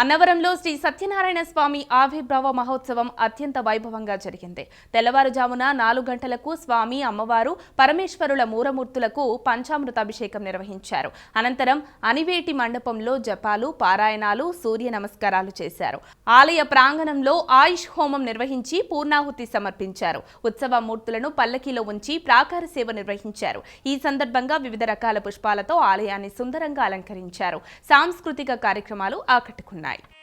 అన్నవరంలో శ్రీ సత్యనారాయణ స్వామి ఆవిర్భావ మహోత్సవం అత్యంత వైభవంగా జరిగింది. తెల్లవారుజామున నాలుగు గంటలకు స్వామి అమ్మవారు పరమేశ్వరుల మూరమూర్తులకు పంచామృత అభిషేకం నిర్వహించారు. అనంతరం అనివేటి మండపంలో జపాలు పారాయణాలు సూర్య నమస్కారాలు చేశారు. ఆలయ ప్రాంగణంలో ఆయుష్ హోమం నిర్వహించి పూర్ణాహుతి సమర్పించారు. ఉత్సవ మూర్తులను పల్లకీలో ఉంచి ప్రాకార సేవ నిర్వహించారు. ఈ సందర్భంగా వివిధ రకాల పుష్పాలతో ఆలయాన్ని సుందరంగా అలంకరించారు. సాంస్కృతిక కార్యక్రమాలు জানায়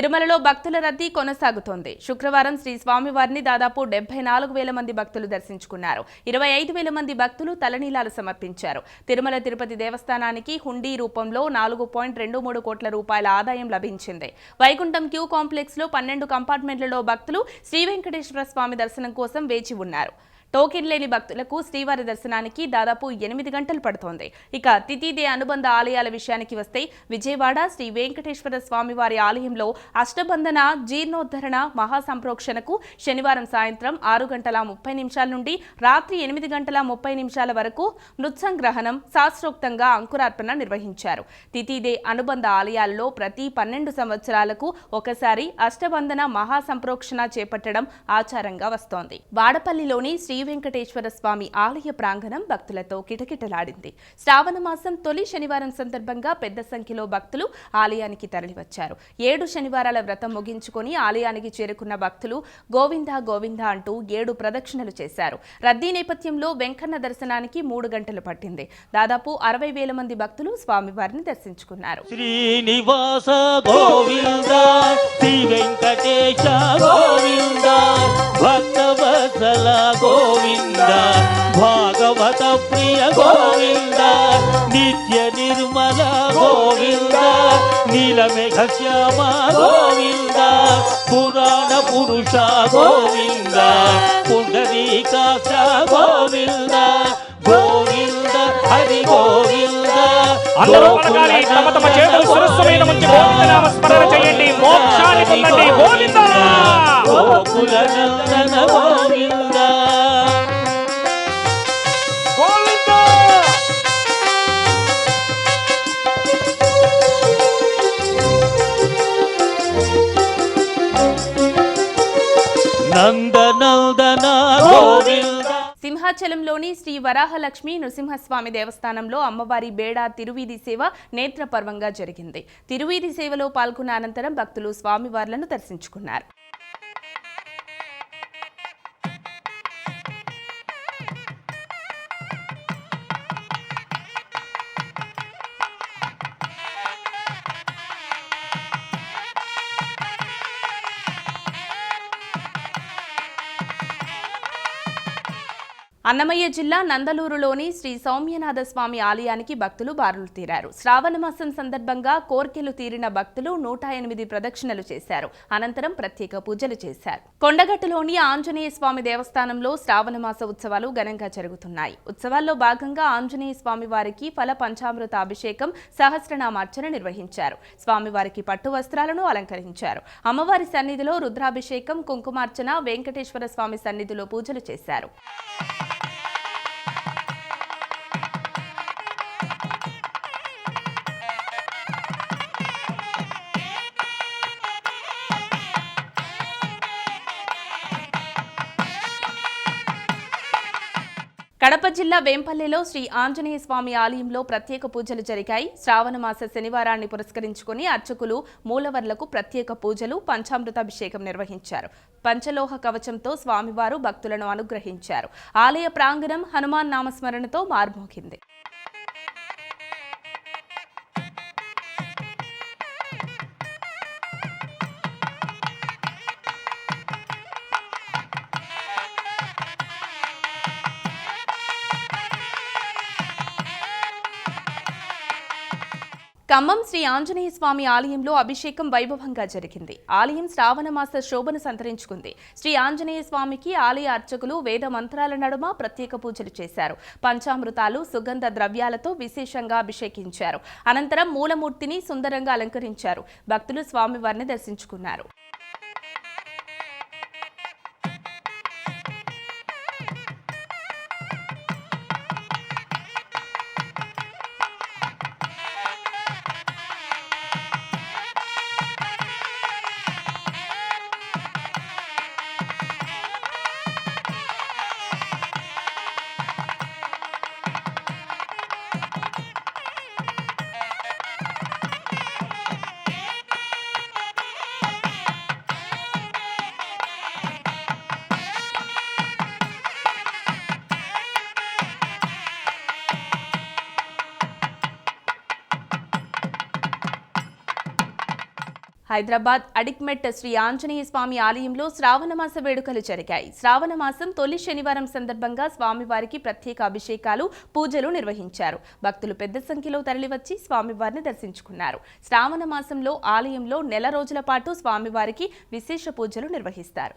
తిరుమలలో భక్తుల రద్దీ కొనసాగుతోంది. శుక్రవారం శ్రీ స్వామివారిని దాదాపు డెబ్బై నాలుగు వేల మంది భక్తులు దర్శించుకున్నారు. ఇరవై ఐదు వేల మంది భక్తులు తలనీలాలు సమర్పించారు. తిరుమల తిరుపతి దేవస్థానానికి హుండీ రూపంలో నాలుగు పాయింట్ రెండు మూడు కోట్ల రూపాయల ఆదాయం లభించింది. వైకుంఠం క్యూ కాంప్లెక్స్లో పన్నెండు కంపార్ట్మెంట్లలో భక్తులు శ్రీ వెంకటేశ్వర స్వామి దర్శనం కోసం వేచి ఉన్నారు. టోకెన్ లేని భక్తులకు శ్రీవారి దర్శనానికి దాదాపు ఎనిమిది గంటలు పడుతోంది. ఇక తితిదే అనుబంధ ఆలయాల విషయానికి వస్తే విజయవాడ శ్రీ వెంకటేశ్వర స్వామివారి ఆలయంలో అష్టబంధన జీర్ణోద్ధరణ మహాసంప్రోక్షణకు శనివారం సాయంత్రం ఆరు గంటల ముప్పై నిమిషాల నుండి రాత్రి ఎనిమిది గంటల ముప్పై నిమిషాల వరకు నృత్సంగ్రహణం శాస్త్రోక్తంగా అంకురార్పణ నిర్వహించారు. తితిదే అనుబంధ ఆలయాల్లో ప్రతి పన్నెండు సంవత్సరాలకు ఒకసారి అష్టబంధన మహాసంప్రోక్షణ చేపట్టడం ఆచారంగా వస్తోంది. వాడపల్లిలోని శ్రీ శ్రీ వెంకటేశ్వర స్వామి ఆలయ ప్రాంగణం భక్తులతో కిటకిటలాడింది. శ్రావణ మాసం తొలి శనివారం సందర్భంగా పెద్ద సంఖ్యలో భక్తులు ఆలయానికి తరలివచ్చారు. ఏడు శనివారాల వ్రతం ముగించుకొని ఆలయానికి చేరుకున్న భక్తులు గోవిందా గోవిందా అంటూ ఏడు ప్రదక్షిణలు చేశారు. రద్దీ నేపథ్యంలో వెంకన్న దర్శనానికి మూడు గంటలు పట్టింది. దాదాపు అరవై వేల మంది భక్తులు స్వామివారిని దర్శించుకున్నారు. శ్రీనివాస శ్రీ వెంకటేశ గోవింద భాగవత ప్రియ గోవింద నిత్య నిర్మల గోవింద నీలమేఘ శ్యామ గోవింద పురాణ పురుష గోవింద పుండరీకాక్ష గోవింద గోవింద హరి గోవింద అందరూ పలకాలి తమ తమ చేతులు శిరస్సు మీద ఉంచి గోవింద నామ స్మరణ చేయండి. మోక్షాన్ని భద్రాచలంలోని శ్రీ వరాహలక్ష్మి నృసింహస్వామి దేవస్థానంలో అమ్మవారి బేడా తిరువీధి సేవ నేత్రపర్వంగా జరిగింది. తిరువీధి సేవలో పాల్గొన్న అనంతరం భక్తులు స్వామివార్లను దర్శించుకున్నారు. అన్నమయ్య జిల్లా నందలూరులోని శ్రీ సౌమ్యనాథ స్వామి ఆలయానికి భక్తులు బారులు తీరారు. శ్రావణ మాసం సందర్భంగా కోర్కెలు తీరిన భక్తులు నూట ఎనిమిది ప్రదక్షిణలు చేశారు. అనంతరం ప్రత్యేక పూజలు చేశారు. కొండగట్టులోని ఆంజనేయ స్వామి దేవస్థానంలో శ్రావణ మాస ఉత్సవాలు ఘనంగా జరుగుతున్నాయి. ఉత్సవాల్లో భాగంగా ఆంజనేయ స్వామి వారికి ఫల పంచామృత అభిషేకం సహస్రనామార్చన నిర్వహించారు. స్వామివారికి పట్టు వస్త్రాలను అలంకరించారు. అమ్మవారి సన్నిధిలో రుద్రాభిషేకం కుంకుమార్చన వెంకటేశ్వర స్వామి సన్నిధిలో పూజలు చేశారు. కడప జిల్లా వేంపల్లిలో శ్రీ ఆంజనేయ స్వామి ఆలయంలో ప్రత్యేక పూజలు జరిగాయి. శ్రావణ మాస శనివారాన్ని పురస్కరించుకుని అర్చకులు మూలవర్లకు ప్రత్యేక పూజలు పంచామృతాభిషేకం నిర్వహించారు. పంచలోహ కవచంతో స్వామివారు భక్తులను అనుగ్రహించారు. ఆలయ ప్రాంగణం హనుమాన్ నామస్మరణతో మార్మోగింది. ఖమ్మం శ్రీ ఆంజనేయ స్వామి ఆలయంలో అభిషేకం వైభవంగా జరిగింది. ఆలయం శ్రావణ మాస శోభను సంతరించుకుంది. శ్రీ ఆంజనేయ స్వామికి ఆలయ అర్చకులు వేద మంత్రాల నడుమ ప్రత్యేక పూజలు చేశారు. పంచామృతాలు సుగంధ ద్రవ్యాలతో విశేషంగా అభిషేకించారు. అనంతరం మూలమూర్తిని సుందరంగా అలంకరించారు. భక్తులు స్వామివారిని దర్శించుకున్నారు. హైదరాబాద్ అడిక్మెట్ శ్రీ ఆంజనేయ స్వామి ఆలయంలో శ్రావణమాస వేడుకలు జరిగాయి. శ్రావణమాసం తొలి శనివారం సందర్భంగా స్వామివారికి ప్రత్యేక అభిషేకాలు పూజలు నిర్వహించారు. భక్తులు పెద్ద సంఖ్యలో తరలివచ్చి స్వామివారిని దర్శించుకున్నారు. శ్రావణ మాసంలో ఆలయంలో నెల రోజుల పాటు స్వామివారికి విశేష పూజలు నిర్వహిస్తారు.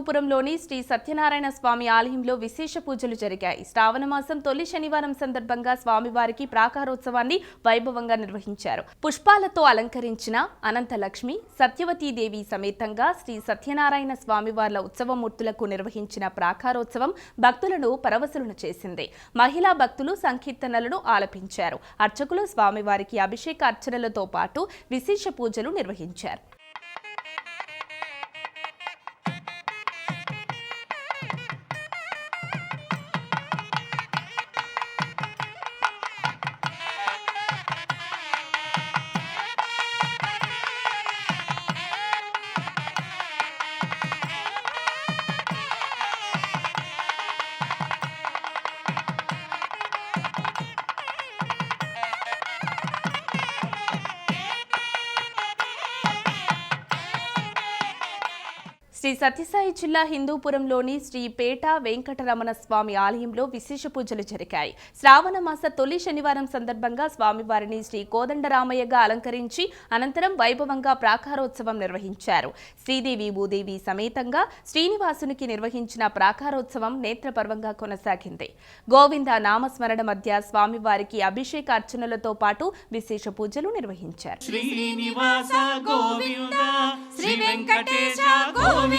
హిందూపురంలోని శ్రీ సత్యనారాయణ స్వామి ఆలయంలో విశేష పూజలు జరిగాయి. శ్రావణ మాసం తొలి శనివారం సందర్భంగా స్వామివారికి ప్రాకారోత్సవాన్ని వైభవంగా నిర్వహించారు. పుష్పాలతో అలంకరించిన అనంతలక్ష్మి సత్యవతీదేవి సమేతంగా శ్రీ సత్యనారాయణ స్వామివార్ల ఉత్సవమూర్తులకు నిర్వహించిన ప్రాకారోత్సవం భక్తులను పరవశులను చేసింది. మహిళా భక్తులు సంకీర్తనలను ఆలపించారు. అర్చకులు స్వామివారికి అభిషేక అర్చనలతో పాటు విశేష పూజలు నిర్వహించారు. శ్రీ సత్యసాయి జిల్లా హిందూపురంలోని శ్రీ పేట వెంకటరమణ స్వామి ఆలయంలో విశేష పూజలు జరిగాయి. శ్రావణ మాస తొలి శనివారం సందర్భంగా స్వామివారిని శ్రీ కోదండరామయ్యగా అలంకరించి అనంతరం వైభవంగా ప్రాకారోత్సవం నిర్వహించారు. శ్రీదేవి భూదేవి సమేతంగా శ్రీనివాసునికి నిర్వహించిన ప్రాకారోత్సవం నేత్రపర్వంగా కొనసాగింది. గోవింద నామస్మరణ మధ్య స్వామివారికి అభిషేక అర్చనలతో పాటు విశేష పూజలు నిర్వహించారు. శ్రీనివాస గోవింద శ్రీ వెంకటేశ గోవింద.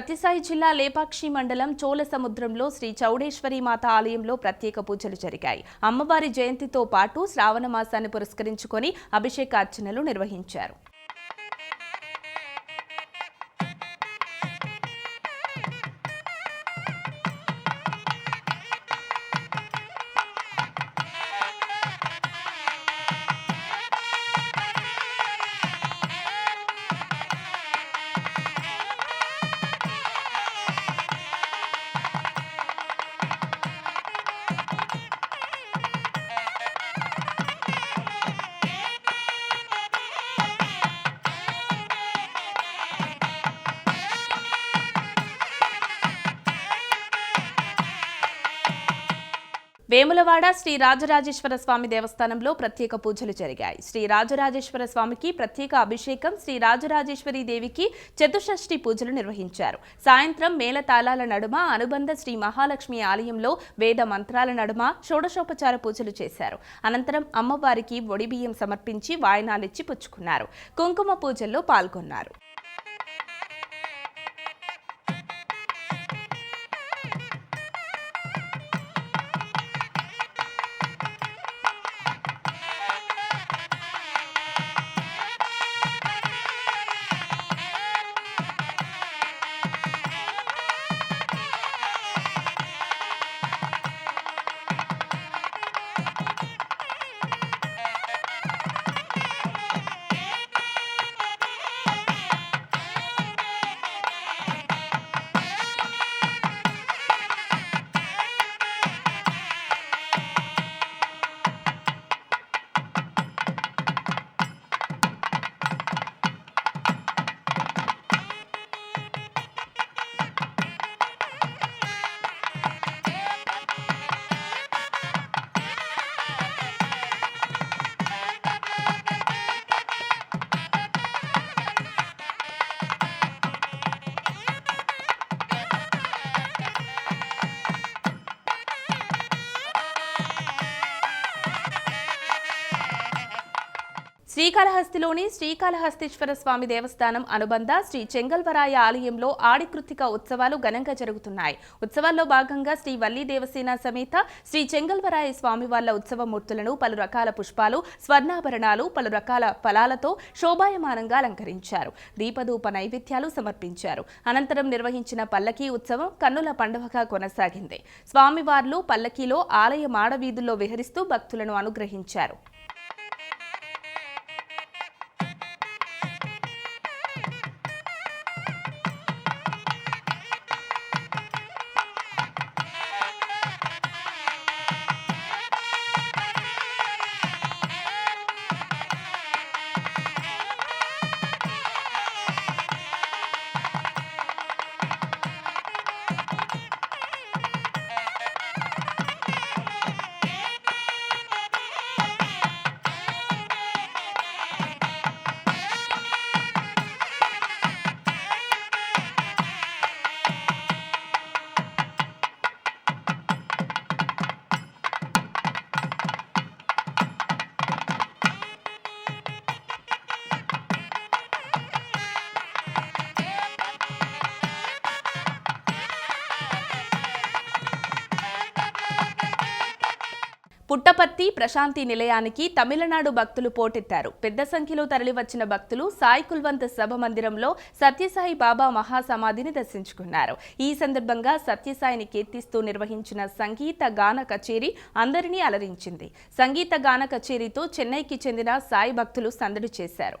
సత్యసాయి జిల్లా లేపాక్షి మండలం చోళ సముద్రంలో శ్రీ చౌడేశ్వరి మాత ఆలయంలో ప్రత్యేక పూజలు జరిగాయి. అమ్మవారి జయంతితో పాటు శ్రావణ మాసాన్ని పురస్కరించుకొని అభిషేకార్చనలు నిర్వహించారు. వేములవాడ శ్రీ రాజరాజేశ్వర స్వామి దేవస్థానంలో ప్రత్యేక పూజలు జరిగాయి. శ్రీ రాజరాజేశ్వర స్వామికి ప్రత్యేక అభిషేకం శ్రీ రాజరాజేశ్వరి దేవికి చతుషష్ఠి పూజలు నిర్వహించారు. సాయంత్రం మేళతాళాల నడుమ అనుబంధ శ్రీ మహాలక్ష్మి ఆలయంలో వేద మంత్రాల నడుమ షోడశోపచార పూజలు చేశారు. అనంతరం అమ్మవారికి ఒడిబియ్యం సమర్పించి వాయనాలిచ్చి పుచ్చుకున్నారు. కుంకుమ పూజల్లో పాల్గొన్నారు. శ్రీకాళహస్తిలోని శ్రీకాళహస్తీశ్వర స్వామి దేవస్థానం అనుబంధ శ్రీ చెంగల్వరాయ ఆలయంలో ఆడికృతిక ఉత్సవాలు ఘనంగా జరుగుతున్నాయి. ఉత్సవాల్లో భాగంగా శ్రీ వల్లి దేవసేన సమేత శ్రీ చెంగల్వరాయ స్వామివార్ల ఉత్సవ మూర్తులను పలు రకాల పుష్పాలు స్వర్ణాభరణాలు పలు రకాల ఫలాలతో శోభాయమానంగా అలంకరించారు. దీపధూప నైవేద్యాలు సమర్పించారు. అనంతరం నిర్వహించిన పల్లకీ ఉత్సవం కన్నుల పండుగగా కొనసాగింది. స్వామివార్లు పల్లకీలో ఆలయ మాడవీధుల్లో విహరిస్తూ భక్తులను అనుగ్రహించారు. పుట్టపత్తి ప్రశాంతి నిలయానికి తమిళనాడు భక్తులు పోటెత్తారు. పెద్ద సంఖ్యలో తరలివచ్చిన భక్తులు సాయి కుల్వంత్ సభ మందిరంలో సత్యసాయి బాబా మహాసమాధిని దర్శించుకున్నారు. ఈ సందర్భంగా సత్యసాయిని కీర్తిస్తూ నిర్వహించిన సంగీత గాన కచేరీ అందరినీ అలరించింది. సంగీత గాన కచేరీతో చెన్నైకి చెందిన సాయి భక్తులు సందడి చేశారు.